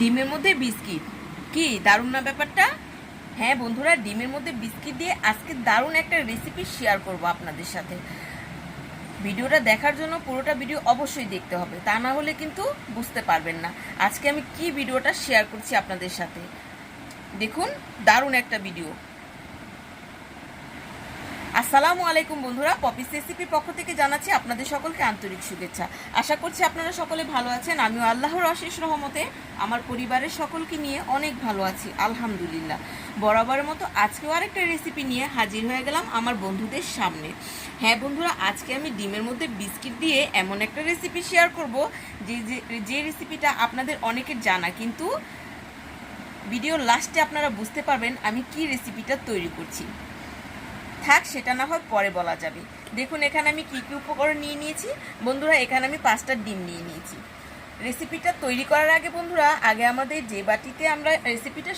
ডিমের মধ্যে বিস্কিট। কি, দারুণ না ব্যাপারটা? হ্যাঁ বন্ধুরা, ডিমের মধ্যে বিস্কিট দিয়ে আজকে দারুণ একটা রেসিপি শেয়ার করব আপনাদের সাথে। ভিডিওটা দেখার জন্য পুরোটা ভিডিও অবশ্যই দেখতে হবে, তা না হলে কিন্তু বুঝতে পারবেন না। আজকে আমি কি ভিডিওটা শেয়ার করছি আপনাদের সাথে? দেখুন, দারুণ একটা ভিডিও আসসালামু আলাইকুম বন্ধুরা পপিস রেসিপির পক্ষ থেকে জানাচ্ছি আপনাদের সকলকে আন্তরিক শুভেচ্ছা। আশা করছি আপনারা সকলে ভালো আছেন, আমিও আল্লাহর অশেষ রহমতে আমার পরিবারের সকলকে নিয়ে অনেক ভালো আছি, আলহামদুলিল্লাহ। বরাবরের মতো আজকেও আরেকটা রেসিপি নিয়ে হাজির হয়ে গেলাম আমার বন্ধুদের সামনে। হ্যাঁ বন্ধুরা, আজকে আমি ডিমের মধ্যে বিস্কিট দিয়ে এমন একটা রেসিপি শেয়ার করব, যে, যে- রেসিপিটা আপনাদের অনেকের জানা, কিন্তু ভিডিওর লাস্টে আপনারা বুঝতে পারবেন আমি কি রেসিপিটা তৈরি করছি। থাক, সেটা না হয় পরে বলা যাবে। দেখুন, এখানে আমি কী কী উপকরণ নিয়ে নিয়েছি। বন্ধুরা, এখানে আমি পাঁচটা ডিম নিয়ে নিয়েছি। রেসিপিটা তৈরি করার আগে বন্ধুরা, আগে আমাদের যে বাটিতে আমরা রেসিপিটা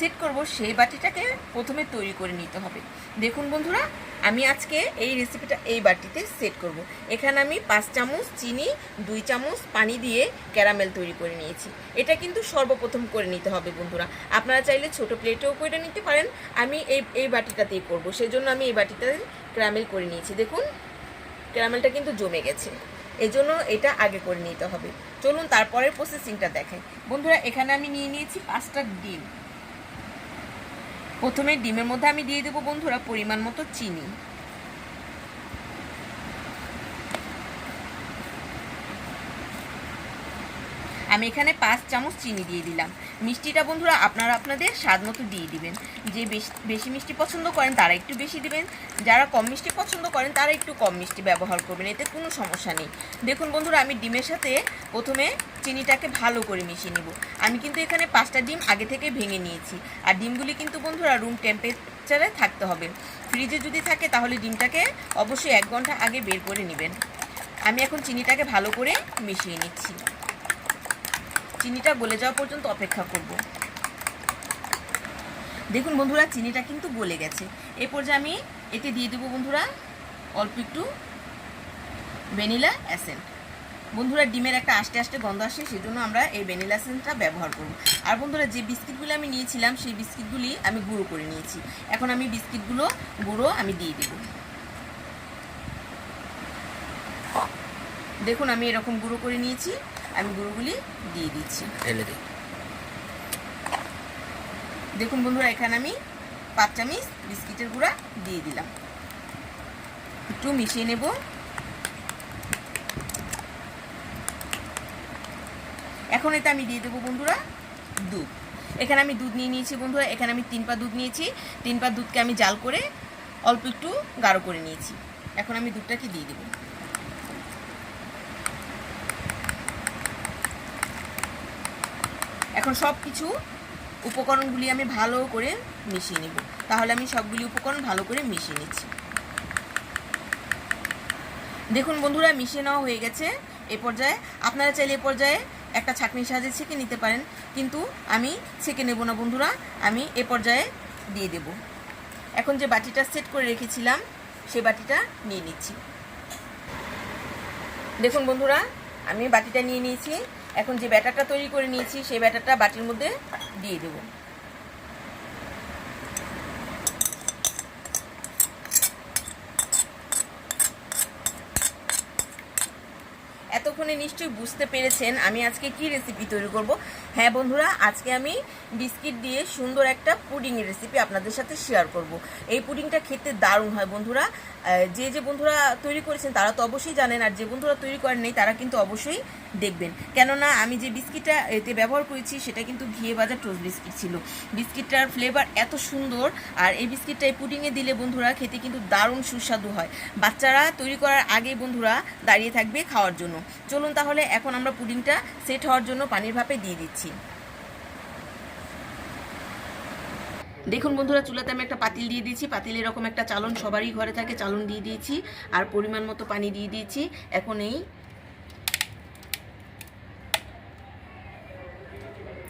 সেট করব সেই বাটিটাকে প্রথমে তৈরি করে নিতে হবে। দেখুন বন্ধুরা, আমি আজকে এই রেসিপিটা এই বাটিতে সেট করব। এখানে আমি পাঁচ চামচ চিনি, দুই চামচ পানি দিয়ে ক্যারামেল তৈরি করে নিয়েছি। এটা কিন্তু সর্বপ্রথম করে নিতে হবে বন্ধুরা। আপনারা চাইলে ছোট প্লেটেও করে নিতে পারেন। আমি এই এই বাটিটাতেই করব। সেই জন্য আমি এই বাটিটাতে ক্যারামেল করে নিয়েছি। দেখুন ক্যারামেলটা কিন্তু জমে গেছে। এই জন্য এটা আগে করে নিতে হবে। চলুন তারপরের প্রসেসিংটা দেখাই বন্ধুরা, এখানে আমি নিয়ে নিয়েছি পাঁচটা ডিম। প্রথমে ডিমের মধ্যে আমি দিয়ে দেবো বন্ধুরা পরিমাণ মতো চিনি। আমি এখানে পাঁচ চামচ চিনি দিয়ে দিলাম। মিষ্টিটা বন্ধুরা আপনারা আপনাদের স্বাদ মতো দিয়ে দিবেন। যে বেশ- বেশি মিষ্টি পছন্দ করেন তারা একটু বেশি দিবেন। যারা কম মিষ্টি পছন্দ করেন তারা একটু কম মিষ্টি ব্যবহার করবেন, এতে কোনো সমস্যা নেই। দেখুন বন্ধুরা, আমি ডিমের সাথে প্রথমে চিনিটাকে ভালো করে মিশিয়ে নিব। আমি কিন্তু এখানে পাঁচটা ডিম আগে থেকে ভেঙে নিয়েছি। আর ডিমগুলি কিন্তু বন্ধুরা রুম টেম্পারেচারে থাকতে হবে। ফ্রিজে যদি থাকে তাহলে ডিমটাকে অবশ্যই এক ঘণ্টা আগে বের করে নেবেন। আমি এখন চিনিটাকে ভালো করে মিশিয়ে নিচ্ছি। চিনিটা গলে যাওয়া পর্যন্ত অপেক্ষা করব। দেখুন বন্ধুরা, চিনিটা কিন্তু গলে গেছে। এই পর্যায়ে আমি এতে দিয়ে দেবো বন্ধুরা, অল্প একটু ভ্যানিলা অ্যাসেন্ট। বন্ধুরা, ডিমের একটা আস্তে আস্তে গন্ধ আসে সেই জন্য আমরা এই ভ্যানিলা এসেন্সটা ব্যবহার করব। আর বন্ধুরা, যে বিস্কিটগুলো আমি নিয়েছিলাম, সেই বিস্কিটগুলি আমি গুঁড়ো করে নিয়েছি। এখন আমি বিস্কিটগুলো গুঁড়ো আমি দিয়ে দেবো। দেখুন, আমি এরকম গুঁড়ো করে নিয়েছি। আমি গুঁড়োগুলি দিয়ে দিচ্ছি। ঢেলে দিই। দেখুন বন্ধুরা এখানে আমি পাঁচ চামিচ বিস্কিটের গুঁড়া দিয়ে দিলাম। একটু মিশিয়ে নেব। এখন এতে আমি দিয়ে দেবো বন্ধুরা দুধ। এখানে আমি দুধ নিয়ে নিয়েছি বন্ধুরা এখানে আমি তিন পা দুধ নিয়েছি। তিন পা দুধকে আমি জাল করে অল্প একটু গাঢ় করে নিয়েছি। এখন আমি দুধটাকে দিয়ে দেবো। এখন সব কিছু উপকরণগুলি আমি ভালো করে মিশিয়ে নেব। তাহলে আমি সবগুলি উপকরণ ভালো করে মিশিয়ে নিচ্ছি। দেখুন বন্ধুরা, মিশিয়ে নেওয়া হয়ে গেছে। এ পর্যায়ে আপনারা চাইলে এ পর্যায়ে একটা ছাঁকনির সাহায্যে ছেঁকে নিতে পারেন, কিন্তু আমি ছেঁকে নেব না বন্ধুরা, আমি এ পর্যায়ে দিয়ে দেব। এখন যে বাটিটা সেট করে রেখেছিলাম সেই বাটিটা নিয়ে নিচ্ছি। দেখুন বন্ধুরা, আমি বাটিটা নিয়ে নিয়েছি। এখন যে ব্যাটারটা তৈরি করে নিয়েছি, সেই ব্যাটারটা বাটির মধ্যে দিয়ে দেব। এতক্ষণে নিশ্চয়ই বুঝতে পেরেছেন আমি আজকে কি রেসিপি তৈরি করব। হ্যাঁ বন্ধুরা, আজকে আমি বিস্কিট দিয়ে সুন্দর একটা পুডিংয়ের রেসিপি আপনাদের সাথে শেয়ার করব। এই পুডিংটা খেতে দারুণ হয় বন্ধুরা। যে যে বন্ধুরা তৈরি করেছেন তারা তো অবশ্যই জানেন, আর যে বন্ধুরা তৈরি করেন নেই তারা কিন্তু অবশ্যই দেখবেন। কেননা আমি যে বিস্কিটটা এতে ব্যবহার করেছি সেটা কিন্তু ঘিয়ে বাজার টোস্ট বিস্কিট ছিল। বিস্কিটটার ফ্লেভার এত সুন্দর, আর এই বিস্কিটটা এই পুডিংয়ে দিলে বন্ধুরা খেতে কিন্তু দারুণ সুস্বাদু হয়। বাচ্চারা তৈরি করার আগে বন্ধুরা দাঁড়িয়ে থাকবে খাওয়ার জন্য। চলুন তাহলে এখন আমরা পুডিংটা সেট হওয়ার জন্য পানির ভাপে দিয়ে দিচ্ছি। দেখুন বন্ধুরা, চুলাতে আমি একটা পাতিল দিয়ে দিয়েছি। পাতিল এরকম একটা চালন সবারই ঘরে থাকে, চালন দিয়ে দিয়েছি। আর পরিমাণ মতো পানি দিয়ে দিয়েছি। এখন এই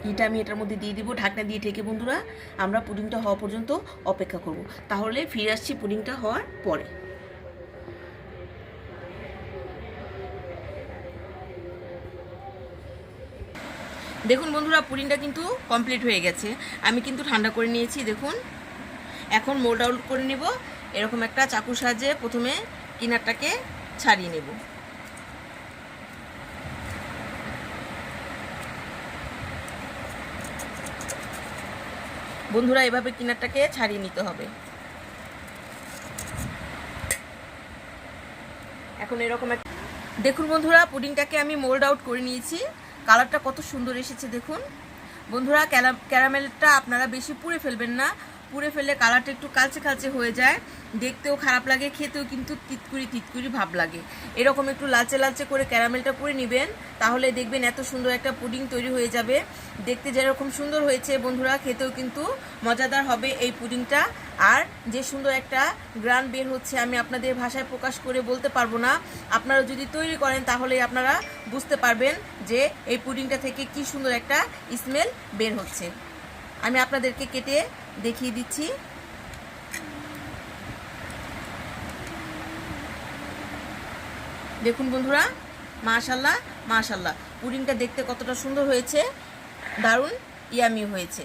এটা আমি এটার মধ্যে দিয়ে দিব, ঢাকনা দিয়ে ঢেকে বন্ধুরা। আমরা পুডিংটা হওয়া পর্যন্ত অপেক্ষা করব। তাহলে ফিরে আসছি পুডিংটা হওয়ার পরে। দেখুন বন্ধুরা পুডিংটা কিন্তু কমপ্লিট হয়ে গেছে। আমি কিন্তু ঠান্ডা করে নিয়েছি, দেখুন। এখন মোল্ড আউট করে নেব। এরকম একটা চাকুর সাহায্যে প্রথমে কিনারটাকে ছাড়িয়ে নেব। বন্ধুরা, এভাবে কিনারটাকে ছাড়িয়ে নিতে হবে। এখন এরকম দেখুন বন্ধুরা পুডিংটাকে আমি মোল্ড আউট করে নিয়েছি। কালারটা কত সুন্দর এসেছে দেখুন। বন্ধুরা ক্যারা- ক্যারামেলটা আপনারা বেশি পুড়ে ফেলবেন না। পুড়ে ফেললে কালারটা একটু কালচে কালচে হয়ে যায়। দেখতেও খারাপ লাগে, খেতেও কিন্তু তিতকুড়ি তিতকুড়ি ভাব লাগে। এরকম একটু লালচে লালচে করে ক্যারামেলটা পুড়ে নেবেন, তাহলে দেখবেন এত সুন্দর একটা পুডিং তৈরি হয়ে যাবে। দেখতে যেরকম সুন্দর হয়েছে বন্ধুরা, খেতেও কিন্তু মজাদার হবে এই পুডিংটা। আর যে সুন্দর একটা গ্রান বের হচ্ছে, আমি আপনাদের ভাষায় প্রকাশ করে বলতে পারব না। আপনারা যদি তৈরি করেন, তাহলে আপনারা বুঝতে পারবেন যে এই পুডিংটা থেকে কি সুন্দর একটা স্মেল বের হচ্ছে। আমি আপনাদেরকে কেটে দেখিয়ে দিচ্ছি। দেখুন বন্ধুরা মাশাল্লাহ মাশাল্লাহ পুডিংটা দেখতে কতটা সুন্দর হয়েছে, দারুণ ইয়ামি হয়েছে।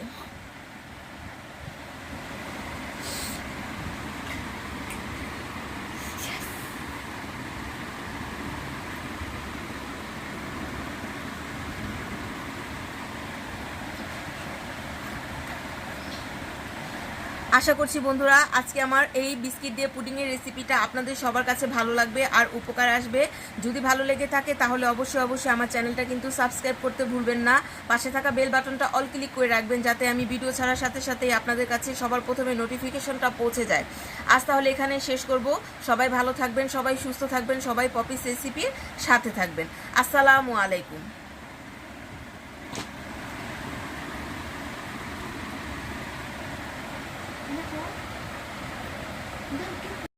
আশা করছি বন্ধুরা, আজকে আমার এই বিস্কিট দিয়ে পুডিংয়ের রেসিপিটা আপনাদের সবার কাছে ভালো লাগবে আর উপকার আসবে। যদি ভালো লেগে থাকে, তাহলে অবশ্যই অবশ্যই আমার চ্যানেলটা কিন্তু সাবস্ক্রাইব করতে ভুলবেন না। পাশে থাকা বেল বাটনটা অল ক্লিক করে রাখবেন, যাতে আমি ভিডিও ছাড়ার সাথে সাথেই আপনাদের কাছে সবার প্রথমে নোটিফিকেশনটা পৌঁছে যায়। আজ তাহলে এখানে শেষ করব। সবাই ভালো থাকবেন, সবাই সুস্থ থাকবেন, সবাই পপিস রেসিপির সাথে থাকবেন। আসসালামু আলাইকুম।